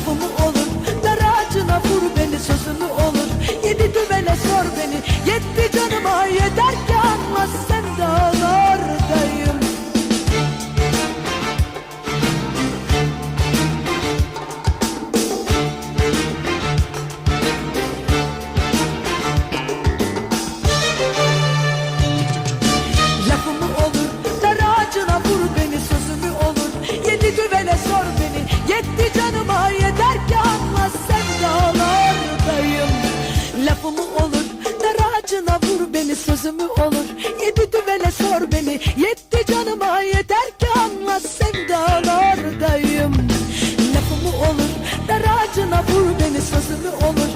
Lafımı Lafımı olur dar ağacına vur beni sözümü olur. Yedi düvele sor beni yetti canıma yeter ki anla sen dağlardayım Lafımı olur dar ağacına vur beni sözümü olur